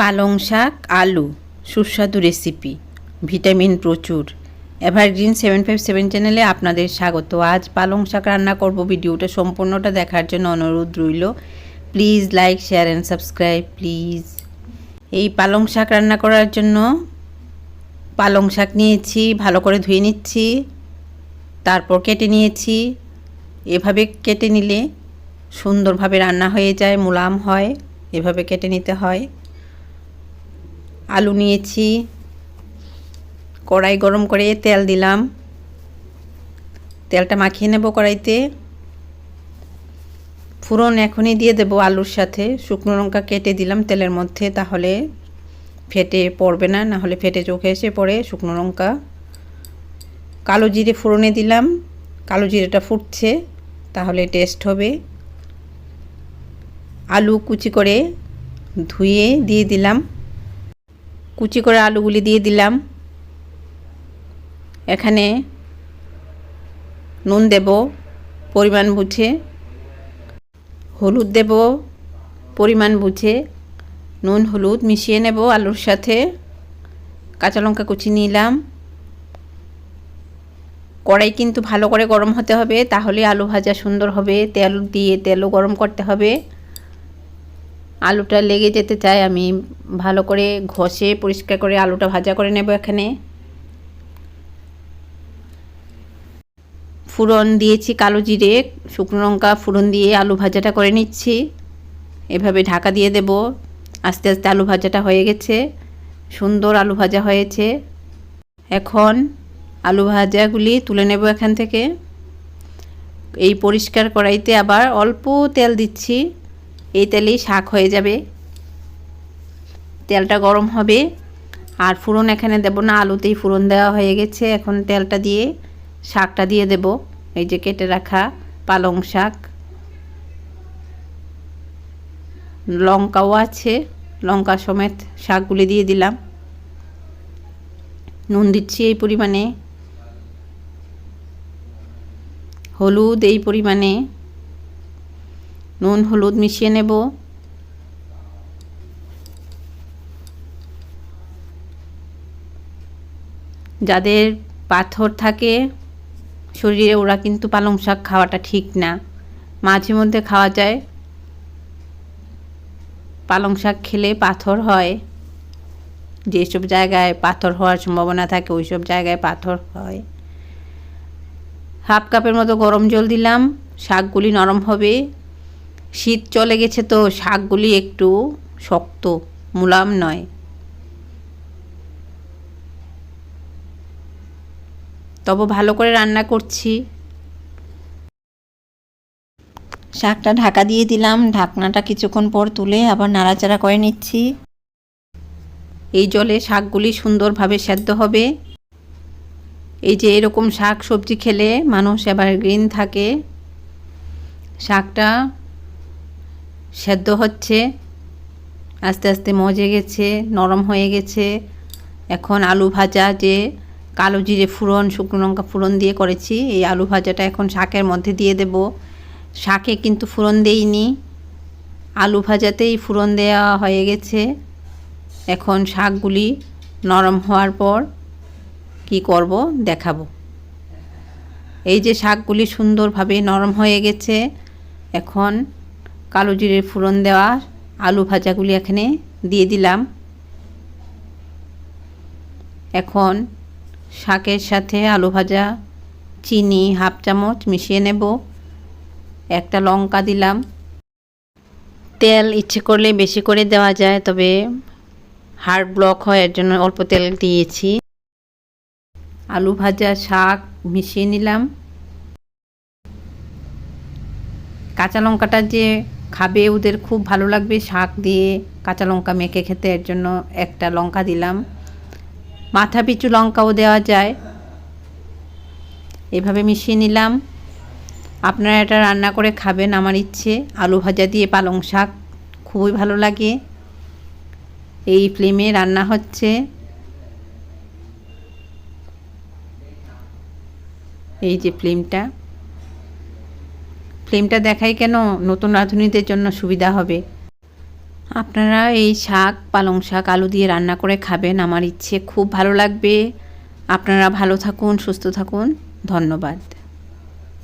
পালং শাক, আলু, সুস্বাদু রেসিপি, ভিটামিন প্রচুর। এভারগ্রিন সেভেন ফাইভ সেভেন চ্যানেলে আপনাদের স্বাগত। আজ পালং শাক রান্না করব। ভিডিওটা সম্পূর্ণটা দেখার জন্য অনুরোধ রইল। Please like, share and subscribe, please. এই পালং শাক রান্না করার জন্য পালং শাক নিয়েছি, ভালো করে ধুয়ে নিচ্ছি, তারপর কেটে নিয়েছি। এভাবে কেটে নিলে সুন্দরভাবে রান্না হয়ে যায়, মুলাম হয়, এভাবে কেটে নিতে হয়। আলু নিয়েছি, কড়াই গরম করে তেল দিলাম। তেলটা মাখিয়ে নেব কড়াইতে। ফুরন এখনই দিয়ে দেব আলুর সাথে। শুকনো লঙ্কা কেটে দিলাম তেলের মধ্যে, তাহলে ফেটে পড়বে না না হলে ফেটে চোখে এসে পড়ে শুকনো লঙ্কা। কালো জিরে ফোড়নে দিলাম, কালো জিরেটা ফুটছে, তাহলে টেস্ট হবে। আলু কুচি করে ধুয়ে দিয়ে দিলাম। কুচি করে আলুগুলি দিয়ে দিলাম। এখানে নুন দেব, পরিমাণ বুঝে। হলুদ দেব, পরিমাণ বুঝে। নুন, হলুদ মিশিয়ে নেব আলুর সাথে। কাঁচা লঙ্কা কুচি নিলাম। কড়াই কিন্তু ভালো করে গরম হতে হবে, তাহলে আলু ভাজা সুন্দর হবে। তেল দিয়ে তেলও গরম করতে হবে। আলুটা লেগে যেতে চাই আমি ভালো করে ঘষে পরিষ্কার করে আলুটা ভাজা করে নেব এখানে। ফুরন দিয়েছি কালো জিরে, শুকনো লঙ্কা ফুরন দিয়ে আলু ভাজাটা করে নিচ্ছি। এভাবে ঢাকা দিয়ে দেব। আস্তে আস্তে আলু ভাজাটা হয়ে গেছে। সুন্দর আলু ভাজা হয়েছে। এখন আলু ভাজাগুলি তুলে নেব এখান থেকে। এই পরিষ্কার কড়াইতে আবার অল্প তেল দিচ্ছি। এই তেলেই শাক হয়ে যাবে। তেলটা গরম হবে। আর ফুরন এখানে দেব না, আলুতেই ফুরন দেওয়া হয়ে গেছে। এখন তেলটা দিয়ে শাকটা দিয়ে দেব। এই যে কেটে রাখা পালং শাক। লঙ্কাও আছে। লঙ্কা সমেত শাকগুলি দিয়ে দিলাম। নুন দিচ্ছি এই পরিমাণে। হলুদ এই পরিমাণে। নুন, হলুদ মিশিয়ে নেব। যাদের পাথর থাকে, শরীরে ওরা কিন্তু পালং শাক খাওয়াটা ঠিক না। মাঝে মধ্যে খাওয়া যায়। পালং শাক খেলে পাথর হয়। যেসব জায়গায় পাথর হওয়ার সম্ভাবনা থাকে ওই সব জায়গায় পাথর হয়। হাফ কাপের মতো গরম জল দিলাম। শাকগুলি নরম হবে। শীত চলে গেছে তো শাকগুলি একটু শক্ত, মুলাম নয়। তবে ভালো করে রান্না করছি। শাকটা ঢাকা দিয়ে দিলাম, ঢাকনাটা কিছুক্ষণ পর তুলে আবার নাড়াচাড়া করে নিচ্ছি। এই জলে শাকগুলি সুন্দরভাবে সেদ্ধ হবে। এই যে এরকম শাক সবজি খেলে মানুষ এবার গ্রিন থাকে। শাকটা সেদ্ধ হচ্ছে, আস্তে আস্তে মজে গেছে, নরম হয়ে গেছে। এখন আলু ভাজা যে কালো জিরে ফুরন শুকনো লঙ্কা ফুরন দিয়ে করেছি, এই আলু ভাজাটা এখন শাকের মধ্যে দিয়ে দেব। শাকে কিন্তু ফুরন দেইনি, আলু ভাজাতেই ফুরন দেওয়া হয়ে গেছে। এখন শাকগুলি নরম হওয়ার পর কি করব দেখাবো। এই যে শাকগুলি সুন্দরভাবে নরম হয়ে গেছে, এখন কালো জিরের ফুরন দেওয়া, আলু ভাজাগুলি এখানে দিয়ে দিলাম। এখন শাকের সাথে আলু ভাজা, চিনি হাফ চামচ মিশিয়ে নেব। একটা লঙ্কা দিলাম। তেল ইচ্ছে করলে বেশি করে দেওয়া যায়, তবে হার্ট ব্লক হয়, এর জন্য অল্প তেল দিয়েছি। আলু ভাজা, শাক মিশিয়ে নিলাম। কাঁচা লঙ্কাটা যে খাবে, ওদের খুব ভালো লাগবে। শাক দিয়ে কাঁচা লঙ্কা মেখে খেতে, এর জন্য একটা লঙ্কা দিলাম। মাথা পিছু লঙ্কাও দেওয়া যায়। এভাবে মিশিয়ে নিলাম। আপনারা এটা রান্না করে খাবেন, আমার ইচ্ছে। আলু ভাজা দিয়ে পালং শাক, খুবই ভালো লাগে। এই ফ্লেমে রান্না হচ্ছে। এই যে ফ্লেমটা। ফ্লেমটা দেখাই কেন? নতুন রাঁধুনিদের জন্য সুবিধা হবে। আপনারা এই শাক, পালং শাক, আলু দিয়ে রান্না করে খাবেন। আমার ইচ্ছে খুব ভালো লাগবে। আপনারা ভালো থাকুন, সুস্থ থাকুন। ধন্যবাদ।